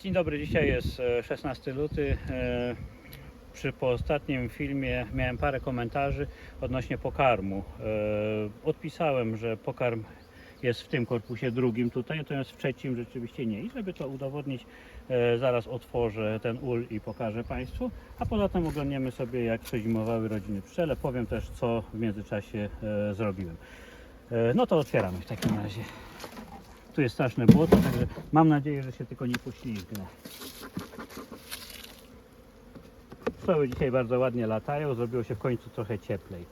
Dzień dobry, dzisiaj jest e, 16 luty. E, Przy po ostatnim filmie miałem parę komentarzy odnośnie pokarmu. E, Odpisałem, że pokarm jest w tym korpusie drugim tutaj, natomiast w trzecim rzeczywiście nie. I żeby to udowodnić, e, zaraz otworzę ten ul i pokażę Państwu. A poza tym oglądniemy sobie, jak przezimowały rodziny pszczele. Powiem też, co w międzyczasie e, zrobiłem. E, No to otwieramy w takim razie. Tu jest straszne błoto, także mam nadzieję, że się tylko nie poślizgnę. Pszczoły dzisiaj bardzo ładnie latają, zrobiło się w końcu trochę cieplej.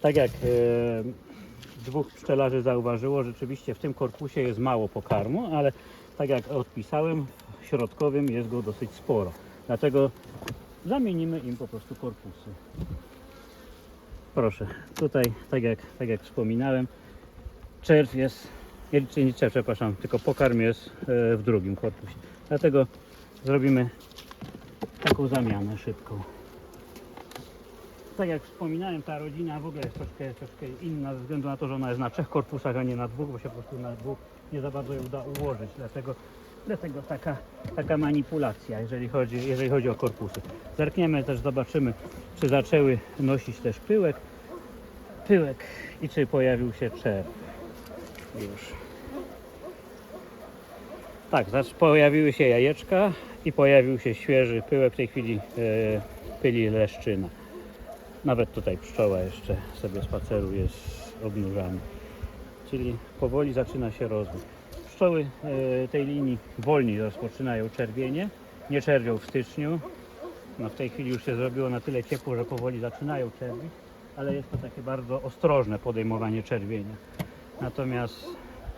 Tak jak e, dwóch pszczelarzy zauważyło, rzeczywiście w tym korpusie jest mało pokarmu, ale tak jak odpisałem, w środkowym jest go dosyć sporo. Dlatego zamienimy im po prostu korpusy. Proszę, tutaj tak jak, tak jak wspominałem, czerw jest nie, czy nie czerw, przepraszam, tylko pokarm jest e, w drugim korpusie. Dlatego zrobimy taką zamianę szybką. Tak jak wspominałem, ta rodzina w ogóle jest troszkę, troszkę inna ze względu na to, że ona jest na trzech korpusach, a nie na dwóch, bo się po prostu na dwóch nie za bardzo ją ułożyć. Dlatego, dlatego taka, taka manipulacja, jeżeli chodzi, jeżeli chodzi o korpusy. Zerkniemy też, zobaczymy, czy zaczęły nosić też pyłek, pyłek i czy pojawił się czerw. Już. Tak, znaczy pojawiły się jajeczka i pojawił się świeży pyłek. W tej chwili e, pyli leszczyna. Nawet tutaj pszczoła jeszcze sobie spaceruje z obnurzami. Czyli powoli zaczyna się rozwój. Pszczoły e, tej linii wolniej rozpoczynają czerwienie. Nie czerwią w styczniu. No w tej chwili już się zrobiło na tyle ciepło, że powoli zaczynają czerwić, ale jest to takie bardzo ostrożne podejmowanie czerwienia. Natomiast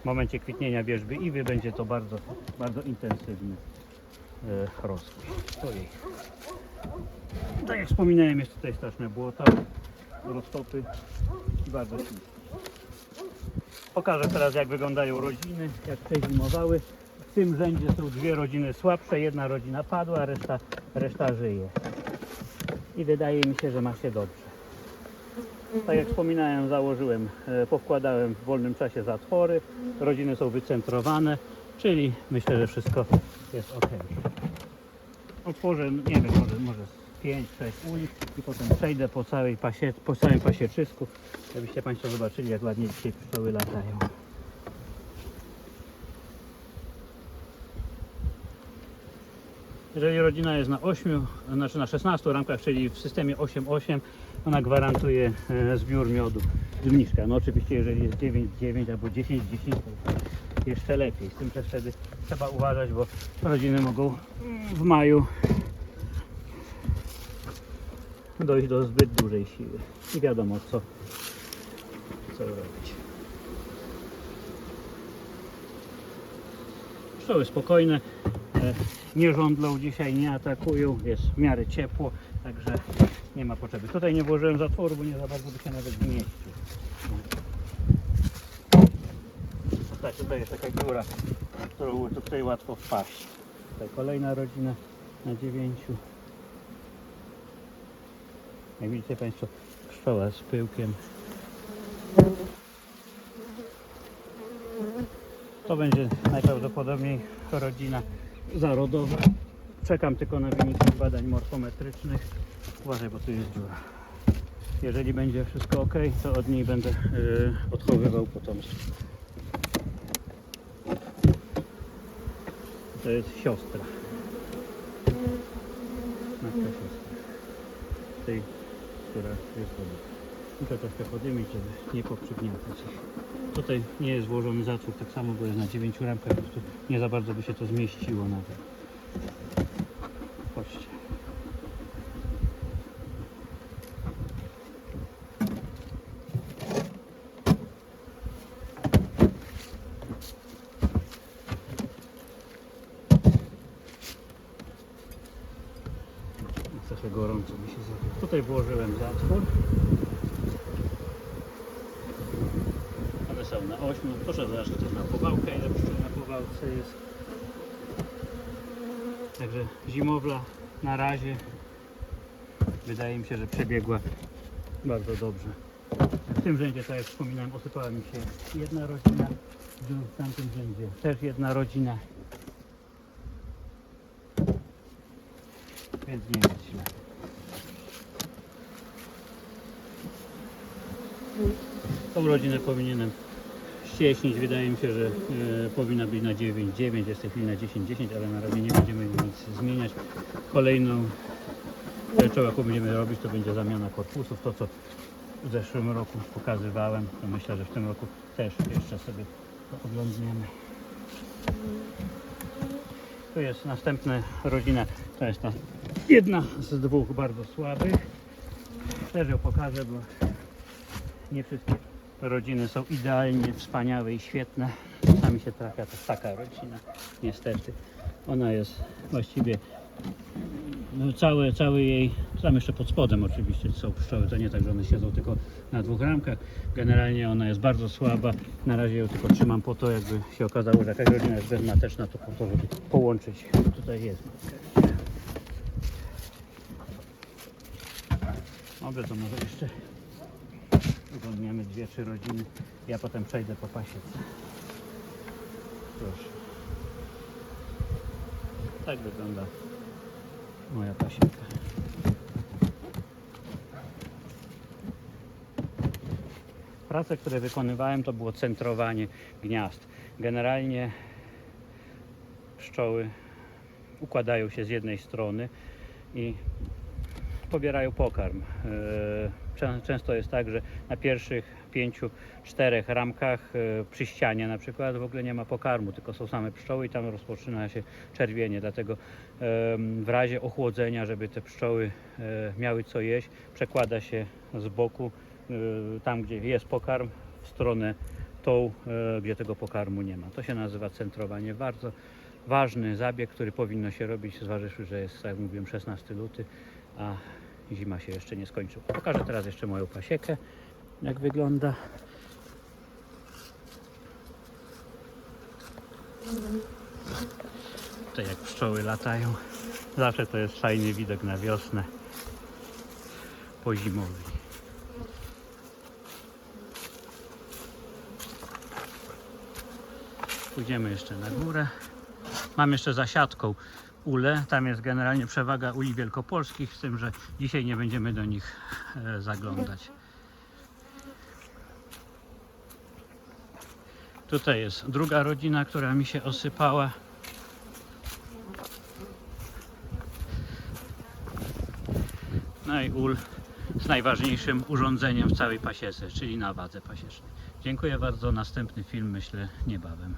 momencie kwitnienia wierzby iwy będzie to bardzo, bardzo intensywny e, rozwój. Tak jak wspominałem, jest tutaj straszne błota, roztopy i bardzo śliskie. Pokażę teraz jak wyglądają rodziny, jak przezimowały. W tym rzędzie są dwie rodziny słabsze, jedna rodzina padła, reszta, reszta żyje. I wydaje mi się, że ma się dobrze. Tak jak wspominałem, założyłem, e, powkładałem w wolnym czasie zatwory. Rodziny są wycentrowane, czyli myślę, że wszystko jest ok. Otworzę, nie wiem, może, może 5-6 uli i potem przejdę po, całej pasie, po całym pasieczysku, żebyście Państwo zobaczyli, jak ładnie dzisiaj pszczoły latają. Jeżeli rodzina jest na 8, znaczy na 16 ramkach, czyli w systemie 8-8, ona gwarantuje e, zbiór miodu zmniszka. No oczywiście jeżeli jest 9-9 albo 10-10 to jeszcze lepiej. Z tym też wtedy trzeba uważać, bo rodziny mogą w maju dojść do zbyt dużej siły. Nie wiadomo co, co robić. Pszczoły spokojne, nie żądlą dzisiaj, nie atakują, jest w miarę ciepło, także nie ma potrzeby. Tutaj nie włożyłem zatworu, bo nie za bardzo by się nawet zmieścił. Tak, tutaj jest taka dziura, którą, której łatwo wpaść. Tutaj kolejna rodzina na dziewięciu. Jak widzicie Państwo, pszczoła z pyłkiem. To będzie najprawdopodobniej rodzina zarodowa. Czekam tylko na wyniki badań morfometrycznych. Uważaj, bo tu jest dziura. Jeżeli będzie wszystko ok, to od niej będę yy, odchowywał potomstwo. To jest siostra. Matka siostra. Tej, która jest obok. Muszę troszkę podymić, żeby nie poprzygniatać ich. Tutaj nie jest włożony zatwór tak samo, bo jest na 9 ramkach, po prostu nie za bardzo by się to zmieściło nawet. Chodźcie. Trochę gorąco mi się zrobiło. Tutaj włożyłem zatwór. One są na 8. Proszę zobaczyć też na powałkę, ile pszczół na powałce jest. Także zimowla na razie wydaje mi się, że przebiegła bardzo dobrze. W tym rzędzie, tak jak wspominałem, osypała mi się jedna rodzina, w tamtym rzędzie też jedna rodzina. Więc nie jest źle. Tą rodzinę powinienem ścieśnić. Wydaje mi się, że e, powinna być na 9, 9, jest w tej chwili na 10, 10, ale na razie nie będziemy nic zmieniać. Kolejną rzeczą, jaką będziemy robić, to będzie zamiana korpusów. To, co w zeszłym roku pokazywałem, to myślę, że w tym roku też jeszcze sobie to oglądniemy. Tu jest następna rodzina, to jest ta jedna z dwóch bardzo słabych. Też ją pokażę, bo nie wszystkie rodziny są idealnie wspaniałe i świetne. Czasami się trafia też taka rodzina, niestety. Ona jest właściwie no, cały, cały jej, tam jeszcze pod spodem oczywiście są pszczoły, to nie tak, że one siedzą tylko na dwóch ramkach. Generalnie ona jest bardzo słaba. Na razie ją tylko trzymam po to, jakby się okazało, że jakaś rodzina jest bezmateczna, to po to, żeby połączyć. Tutaj jest. Dobrze, to może jeszcze oglądniemy dwie, trzy rodziny. Ja potem przejdę po pasiec. Proszę. Tak wygląda moja pasieka. Prace, które wykonywałem, to było centrowanie gniazd. Generalnie pszczoły układają się z jednej strony i pobierają pokarm. Czę- Często jest tak, że na pierwszych pięciu, czterech ramkach e, przy ścianie na przykład w ogóle nie ma pokarmu, tylko są same pszczoły i tam rozpoczyna się czerwienie. Dlatego w razie ochłodzenia, żeby te pszczoły e, miały co jeść, przekłada się z boku e, tam, gdzie jest pokarm, w stronę tą, gdzie tego pokarmu nie ma. To się nazywa centrowanie. Bardzo ważny zabieg, który powinno się robić, zważywszy, że jest, tak jak mówiłem, 16 luty, a zima się jeszcze nie skończyła. Pokażę teraz jeszcze moją pasiekę, jak wygląda. Tutaj jak pszczoły latają. Zawsze to jest fajny widok na wiosnę po zimowi. Pójdziemy jeszcze na górę. Mam jeszcze za siatką ule. Tam jest generalnie przewaga uli wielkopolskich, z tym, że dzisiaj nie będziemy do nich e, zaglądać. Tutaj jest druga rodzina, która mi się osypała. No i ul z najważniejszym urządzeniem w całej pasiece, czyli na wadze pasiecznej. Dziękuję bardzo. Następny film myślę niebawem.